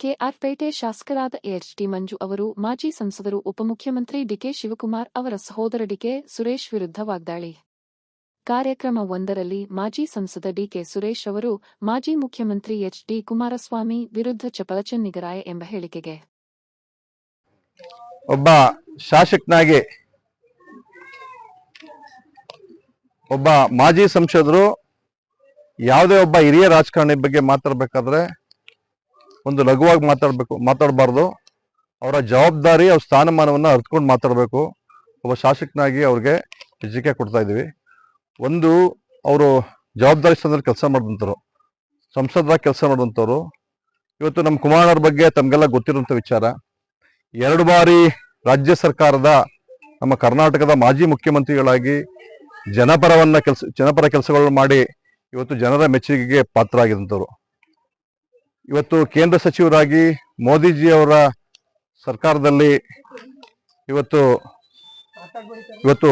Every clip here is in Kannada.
ಕೆಆರ್ಪೇಟೆ ಶಾಸಕರಾದ ಎಚ್ಡಿ ಮಂಜು ಅವರು, ಮಾಜಿ ಸಂಸದರು ಉಪಮುಖ್ಯಮಂತ್ರಿ ಡಿಕೆ ಶಿವಕುಮಾರ್ ಅವರ ಸಹೋದರ ಡಿಕೆ ಸುರೇಶ್ ವಿರುದ್ಧ ವಾಗ್ದಾಳಿ. ಕಾರ್ಯಕ್ರಮ ಒಂದರಲ್ಲಿ ಮಾಜಿ ಸಂಸದ ಡಿಕೆ ಸುರೇಶ್ ಅವರು, ಮಾಜಿ ಮುಖ್ಯಮಂತ್ರಿ ಎಚ್ಡಿ ಕುಮಾರಸ್ವಾಮಿ ವಿರುದ್ಧ ಚಪಲಚನ್ನಿಗರಾಯ ಎಂಬ ಹೇಳಿಕೆಗೆ. ಒಬ್ಬ ಶಾಸಕನಾಗಿ, ಒಬ್ಬ ಮಾಜಿ ಸಂಸದರು, ಯಾವುದೇ ಒಬ್ಬ ಹಿರಿಯ ರಾಜಕಾರಣಿ ಬಗ್ಗೆ ಮಾತಾಡ್ಬೇಕಾದ್ರೆ ಒಂದು ಲಘುವಾಗಿ ಮಾತಾಡಬೇಕು, ಮಾತಾಡಬಾರ್ದು. ಅವರ ಜವಾಬ್ದಾರಿ, ಅವ್ರ ಸ್ಥಾನಮಾನವನ್ನು ಅರ್ತ್ಕೊಂಡು ಮಾತಾಡಬೇಕು. ಒಬ್ಬ ಶಾಸಕನಾಗಿ ಅವ್ರಿಗೆ ಹೆಜ್ಜಿಕೆ ಕೊಡ್ತಾ ಇದ್ದೀವಿ. ಒಂದು, ಅವರು ಜವಾಬ್ದಾರಿ ಸ್ಥಾನದಲ್ಲಿ ಕೆಲಸ ಮಾಡಿದಂಥವ್ರು ಸಂಸದರಾಗಿ ಕೆಲಸ ಮಾಡಿದಂಥವ್ರು ಇವತ್ತು ನಮ್ಮ ಕುಮಾರವ್ರ ಬಗ್ಗೆ ತಮಗೆಲ್ಲ ಗೊತ್ತಿರುವಂಥ ವಿಚಾರ. ಎರಡು ಬಾರಿ ರಾಜ್ಯ ಸರ್ಕಾರದ, ನಮ್ಮ ಕರ್ನಾಟಕದ ಮಾಜಿ ಮುಖ್ಯಮಂತ್ರಿಗಳಾಗಿ ಜನಪರವನ್ನು ಕೆಲಸ, ಜನಪರ ಕೆಲಸಗಳನ್ನು ಮಾಡಿ ಇವತ್ತು ಜನರ ಮೆಚ್ಚುಗೆಗೆ ಪಾತ್ರ ಆಗಿದಂಥವ್ರು ಇವತ್ತು ಕೇಂದ್ರ ಸಚಿವರಾಗಿ ಮೋದಿಜಿ ಅವರ ಸರ್ಕಾರದಲ್ಲಿ ಇವತ್ತು ಇವತ್ತು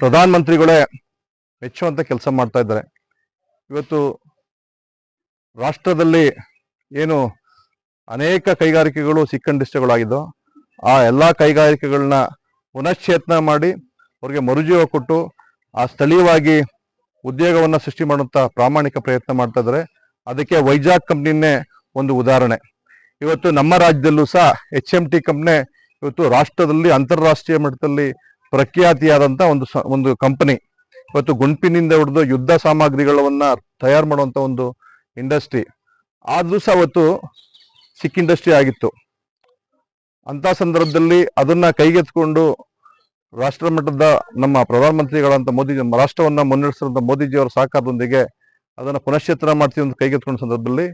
ಪ್ರಧಾನ ಮಂತ್ರಿಗಳೇ ಮೆಚ್ಚುವಂತ ಕೆಲಸ ಮಾಡ್ತಾ ಇದ್ದಾರೆ. ಇವತ್ತು ರಾಷ್ಟ್ರದಲ್ಲಿ ಏನು ಅನೇಕ ಕೈಗಾರಿಕೆಗಳು ಸಿಕ್ಕಂಡಿಷ್ಟಗಳಾಗಿದ್ದೋ, ಆ ಎಲ್ಲ ಕೈಗಾರಿಕೆಗಳನ್ನ ಪುನಶ್ಚೇತನ ಮಾಡಿ ಅವ್ರಿಗೆ ಮರುಜೀವ ಕೊಟ್ಟು ಆ ಸ್ಥಳೀಯವಾಗಿ ಉದ್ಯೋಗವನ್ನು ಸೃಷ್ಟಿ ಮಾಡುವಂತ ಪ್ರಾಮಾಣಿಕ ಪ್ರಯತ್ನ ಮಾಡ್ತಾ ಇದ್ದಾರೆ. ಅದಕ್ಕೆ ವೈಜಾಗ್ ಕಂಪ್ನಿನೇ ಒಂದು ಉದಾಹರಣೆ. ಇವತ್ತು ನಮ್ಮ ರಾಜ್ಯದಲ್ಲೂ ಸಹ ಎಚ್ ಎಂ ಟಿ ಕಂಪ್ನಿ ಇವತ್ತು ರಾಷ್ಟ್ರದಲ್ಲಿ ಅಂತಾರಾಷ್ಟ್ರೀಯ ಮಟ್ಟದಲ್ಲಿ ಪ್ರಖ್ಯಾತಿಯಾದಂತ ಒಂದು ಒಂದು ಕಂಪನಿ ಇವತ್ತು ಗುಂಪಿನಿಂದ ಹಿಡಿದು ಯುದ್ಧ ಸಾಮಗ್ರಿಗಳನ್ನ ತಯಾರು ಮಾಡುವಂತ ಒಂದು ಇಂಡಸ್ಟ್ರಿ ಆದ್ರೂ ಸಹ ಅವತ್ತು ಸಿಕ್ ಇಂಡಸ್ಟ್ರಿ ಆಗಿತ್ತು. ಅಂತ ಸಂದರ್ಭದಲ್ಲಿ ಅದನ್ನ ಕೈಗೆತ್ಕೊಂಡು ರಾಷ್ಟ್ರ ಮಟ್ಟದ ನಮ್ಮ ಪ್ರಧಾನಮಂತ್ರಿಗಳಂತ ಮೋದಿ ರಾಷ್ಟ್ರವನ್ನ ಮುನ್ನಡೆಸಿರುವಂತ ಮೋದಿಜಿಯವರ ಸಹಕಾರದೊಂದಿಗೆ ಅದನ್ನ ಪುನಶ್ಚೇತನ ಮಾಡ್ತೀವಿ ಅಂತ ಕೈಗೆತ್ಕೊಂಡ ಸಂದರ್ಭದಲ್ಲಿ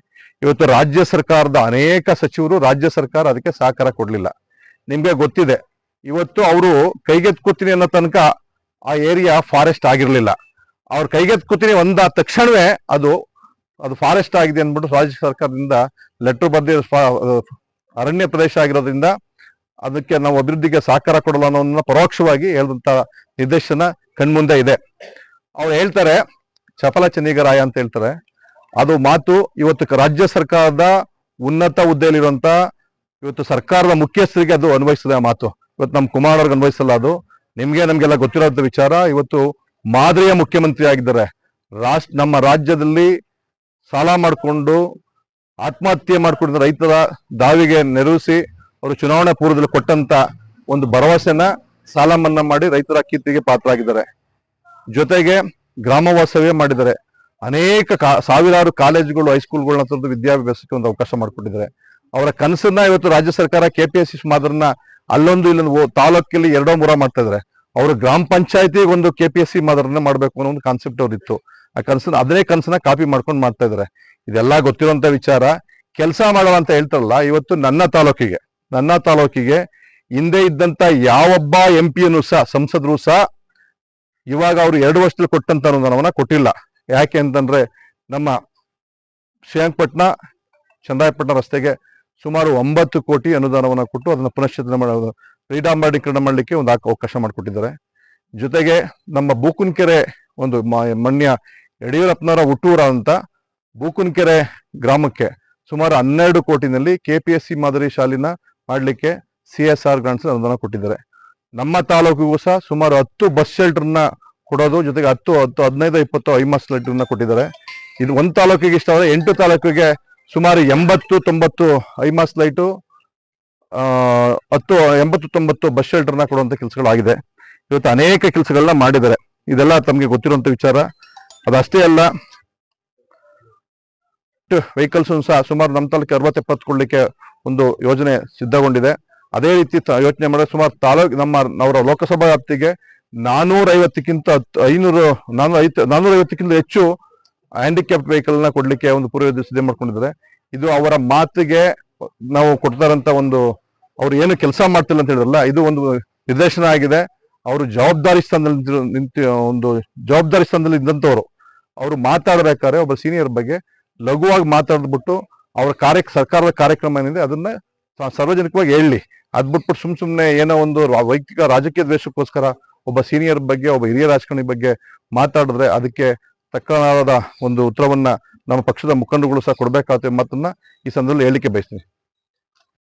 ಇವತ್ತು ರಾಜ್ಯ ಸರ್ಕಾರದ ಅನೇಕ ಸಚಿವರು ರಾಜ್ಯ ಸರ್ಕಾರ ಅದಕ್ಕೆ ಸಹಕಾರ ಕೊಡಲಿಲ್ಲ. ನಿಮಗೆ ಗೊತ್ತಿದೆ, ಇವತ್ತು ಅವರು ಕೈಗೆತ್ಕೋತೀನಿ ಅನ್ನೋ ತನಕ ಆ ಏರಿಯಾ ಫಾರೆಸ್ಟ್ ಆಗಿರಲಿಲ್ಲ. ಅವ್ರು ಕೈಗೆತ್ಕೋತೀನಿ ಒಂದ ತಕ್ಷಣವೇ ಅದು ಅದು ಫಾರೆಸ್ಟ್ ಆಗಿದೆ ಅಂದ್ಬಿಟ್ಟು ರಾಜ್ಯ ಸರ್ಕಾರದಿಂದ ಲೆಟರ್ ಬರ್ದಿ ಅರಣ್ಯ ಪ್ರದೇಶ ಆಗಿರೋದ್ರಿಂದ ಅದಕ್ಕೆ ನಾವು ಅಭಿವೃದ್ಧಿಗೆ ಸಹಕಾರ ಕೊಡಲ್ಲ ಅನ್ನೋದನ್ನ ಪರೋಕ್ಷವಾಗಿ ಹೇಳಿದಂತ ನಿರ್ದೇಶನ ಕಣ್ಮುಂದೆ ಇದೆ. ಅವ್ರು ಹೇಳ್ತಾರೆ ಚಪಲ ಚನ್ನಿಗರಾಯ ಅಂತ ಹೇಳ್ತಾರೆ. ಅದು ಮಾತು ಇವತ್ತು ರಾಜ್ಯ ಸರ್ಕಾರದ ಉನ್ನತ ಹುದ್ದೆಯಲ್ಲಿರುವಂತ ಇವತ್ತು ಸರ್ಕಾರದ ಮುಖ್ಯಸ್ಥರಿಗೆ ಅದು ಅನ್ವಯಿಸ್ತದೆ ಮಾತು. ಇವತ್ತು ನಮ್ಮ ಕುಮಾರ್ ಅವ್ರಿಗೆ ಅನ್ವಯಿಸಲ್ಲ ಅದು. ನಿಮ್ಗೆ ನಮ್ಗೆಲ್ಲ ಗೊತ್ತಿರೋಂಥ ವಿಚಾರ. ಇವತ್ತು ಮಾದರಿಯ ಮುಖ್ಯಮಂತ್ರಿ ಆಗಿದ್ದಾರೆ. ರಾಷ್ಟ್ರ ನಮ್ಮ ರಾಜ್ಯದಲ್ಲಿ ಸಾಲ ಮಾಡಿಕೊಂಡು ಆತ್ಮಹತ್ಯೆ ಮಾಡಿಕೊಂಡಿದ್ದ ರೈತರ ದಾವಿಗೆ ನೆರವಿಸಿ ಅವರು ಚುನಾವಣೆ ಪೂರ್ವದಲ್ಲಿ ಕೊಟ್ಟಂತ ಒಂದು ಭರವಸೆನ ಸಾಲ ಮನ್ನಾ ಮಾಡಿ ರೈತರ ಕೀರ್ತಿಗೆ ಪಾತ್ರ ಆಗಿದ್ದಾರೆ ಜೊತೆಗೆ ಗ್ರಾಮ ವಾಸ್ತವ್ಯ ಮಾಡಿದ್ದಾರೆ ಅನೇಕ ಕಾ- ಸಾವಿರಾರು ಕಾಲೇಜುಗಳು, ಹೈಸ್ಕೂಲ್ಗಳನ್ನ ತಂದು ವಿದ್ಯಾಭ್ಯಾಸಕ್ಕೆ ಒಂದು ಅವಕಾಶ ಮಾಡಿಕೊಟ್ಟಿದ್ದಾರೆ. ಅವರ ಕನಸನ್ನ ಇವತ್ತು ರಾಜ್ಯ ಸರ್ಕಾರ ಕೆ ಪಿ ಎಸ್ ಸಿ ಮಾದರನ್ನ ಅಲ್ಲೊಂದು ಇಲ್ಲೊಂದು ತಾಲೂಕಲ್ಲಿ ಎರಡೋ ಮೂರ ಮಾಡ್ತಾ ಇದ್ದಾರೆ. ಅವರು ಗ್ರಾಮ ಪಂಚಾಯತಿಗೆ ಒಂದು ಕೆ ಪಿ ಎಸ್ ಸಿ ಮಾದರನ್ನ ಮಾಡ್ಬೇಕು ಅನ್ನೋ ಒಂದು ಕಾನ್ಸೆಪ್ಟ್ ಅವ್ರಿತ್ತು. ಆ ಕನಸನ್ನ ಅದೇ ಕನಸನ್ನ ಕಾಪಿ ಮಾಡ್ಕೊಂಡು ಮಾಡ್ತಾ ಇದ್ದಾರೆ. ಇದೆಲ್ಲ ಗೊತ್ತಿರುವಂತ ವಿಚಾರ. ಕೆಲಸ ಮಾಡೋಣ ಅಂತ ಹೇಳ್ತಾರಲ್ಲ, ಇವತ್ತು ನನ್ನ ತಾಲೂಕಿಗೆ ನನ್ನ ತಾಲೂಕಿಗೆ ಹಿಂದೆ ಇದ್ದಂತ ಯಾವೊಬ್ಬ ಎಂ ಪಿಯನ್ನು ಸಹ, ಸಂಸದರು ಸಹ ಇವಾಗ ಅವರು ಎರಡು ವರ್ಷದಲ್ಲಿ ಕೊಟ್ಟಂತ ಅನುದಾನವನ್ನ ಕೊಟ್ಟಿಲ್ಲ. ಯಾಕೆ ಅಂತಂದ್ರೆ ನಮ್ಮ ಶ್ರೀರಂಗಪಟ್ಟಣ ಚಂದಾಯಪಟ್ಟಣ ರಸ್ತೆಗೆ ಸುಮಾರು ಒಂಬತ್ತು ಕೋಟಿ ಅನುದಾನವನ್ನು ಕೊಟ್ಟು ಅದನ್ನು ಪುನಶ್ಚೇತನ ಮಾಡೋದು ರೀಡಾಂಬರೀಕರಣ ಮಾಡಲಿಕ್ಕೆ ಒಂದು ಅವಕಾಶ ಮಾಡಿಕೊಟ್ಟಿದ್ದಾರೆ. ಜೊತೆಗೆ ನಮ್ಮ ಬೂಕುನ್ಕೆರೆ ಒಂದು ಮಣ್ಯ ಯಡಿಯೂರಪ್ಪನವರ ಹುಟ್ಟೂರ ಅಂತ ಬೂಕುನ್ಕೆರೆ ಗ್ರಾಮಕ್ಕೆ ಸುಮಾರು ಹನ್ನೆರಡು ಕೋಟಿನಲ್ಲಿ ಕೆ ಪಿ ಎಸ್ ಸಿ ಮಾದರಿ ಶಾಲಿನ ಮಾಡಲಿಕ್ಕೆ ಸಿ ಎಸ್ ಆರ್ ಗ್ರಾಂಟ್ಸ್ ಅನುದಾನ ಕೊಟ್ಟಿದ್ದಾರೆ. ನಮ್ಮ ತಾಲೂಕಿಗೂ ಸಹ ಸುಮಾರು ಹತ್ತು ಬಸ್ ಶೆಲ್ಟರ್ನ ಕೊಡೋದು, ಜೊತೆಗೆ ಹತ್ತು ಹತ್ತು, ಹದಿನೈದು, ಇಪ್ಪತ್ತು ಐಮಾಸ್ ಲೆಟರ್ನ ಕೊಟ್ಟಿದ್ದಾರೆ. ಇದು ಒಂದು ತಾಲೂಕಿಗೆ ಇಷ್ಟ ಆದರೆ ಎಂಟು ತಾಲೂಕಿಗೆ ಸುಮಾರು ಎಂಬತ್ತು, ತೊಂಬತ್ತು ಐಮಾಸ್ ಲೈಟು ಹತ್ತು, ಎಂಬತ್ತು, ತೊಂಬತ್ತು ಬಸ್ ಶೆಲ್ಟರ್ನ ಕೊಡುವಂಥ ಕೆಲಸಗಳಾಗಿದೆ. ಇವತ್ತು ಅನೇಕ ಕೆಲಸಗಳನ್ನ ಮಾಡಿದ್ದಾರೆ. ಇದೆಲ್ಲ ತಮಗೆ ಗೊತ್ತಿರುವಂಥ ವಿಚಾರ. ಅದಷ್ಟೇ ಅಲ್ಲ ವೆಹಿಕಲ್ಸ್ ಸಹ ಸುಮಾರು ನಮ್ಮ ತಾಲೂಕಿಗೆ ಅರವತ್ತು ಎಪ್ಪತ್ತು ಕೊಡಲಿಕ್ಕೆ ಒಂದು ಯೋಜನೆ ಸಿದ್ಧಗೊಂಡಿದೆ. ಅದೇ ರೀತಿ ಯೋಚನೆ ಮಾಡಿದ್ರೆ ಸುಮಾರು ತಾಲೂಕ್ ನಮ್ಮ ಅವರ ಲೋಕಸಭಾ ವ್ಯಾಪ್ತಿಗೆ ನಾನೂರ ಐವತ್ತಕ್ಕಿಂತ ಐನೂರು ನಾನೂರ ಐವತ್ತು ನಾನೂರ ಐವತ್ತಕ್ಕಿಂತ ಹೆಚ್ಚು ಹ್ಯಾಂಡಿಕ್ಯಾಪ್ ವೆಹಿಕಲ್ ಕೊಡಲಿಕ್ಕೆ ಒಂದು ಪೂರ್ವ ಸಿದ್ಧ ಮಾಡ್ಕೊಂಡಿದ್ದಾರೆ. ಇದು ಅವರ ಮಾತಿಗೆ ನಾವು ಕೊಡ್ತಾರಂತ ಒಂದು ಅವ್ರು ಏನು ಕೆಲಸ ಮಾಡ್ತಿಲ್ಲ ಅಂತ ಹೇಳಿದ್ರಲ್ಲ, ಇದು ಒಂದು ನಿರ್ದೇಶನ ಆಗಿದೆ. ಅವರು ಜವಾಬ್ದಾರಿ ಸ್ಥಾನದಲ್ಲಿ ನಿಂತ ಒಂದು ಜವಾಬ್ದಾರಿ ಸ್ಥಾನದಲ್ಲಿ ಇದ್ದಂಥವ್ರು. ಅವರು ಮಾತಾಡ್ಬೇಕಾದ್ರೆ ಒಬ್ಬ ಸೀನಿಯರ್ ಬಗ್ಗೆ ಲಘುವಾಗಿ ಮಾತಾಡ್ಬಿಟ್ಟು ಅವರ ಕಾರ್ಯ ಸರ್ಕಾರದ ಕಾರ್ಯಕ್ರಮ ಏನಿದೆ ಅದನ್ನ ಸಾರ್ವಜನಿಕವಾಗಿ ಹೇಳಿ. ಅದ್ ಬಿಟ್ಬಿಟ್ಟು ಸುಮ್ ಸುಮ್ನೆ ಏನೋ ಒಂದು ವೈಯಕ್ತಿಕ ರಾಜಕೀಯ ದ್ವೇಷಕ್ಕೋಸ್ಕರ ಒಬ್ಬ ಸೀನಿಯರ್ ಬಗ್ಗೆ, ಒಬ್ಬ ಹಿರಿಯ ರಾಜಕಾರಣಿ ಬಗ್ಗೆ ಮಾತಾಡಿದ್ರೆ ಅದಕ್ಕೆ ತಕ್ಕನಾದ ಒಂದು ಉತ್ತರವನ್ನ ನಮ್ಮ ಪಕ್ಷದ ಮುಖಂಡರುಗಳು ಸಹ ಕೊಡ್ಬೇಕಾಗುತ್ತೆ ಮಾತನ್ನ ಈ ಸಂದರ್ಭದಲ್ಲಿ ಹೇಳಿಕೆ ಬಯಸ್ತೀನಿ.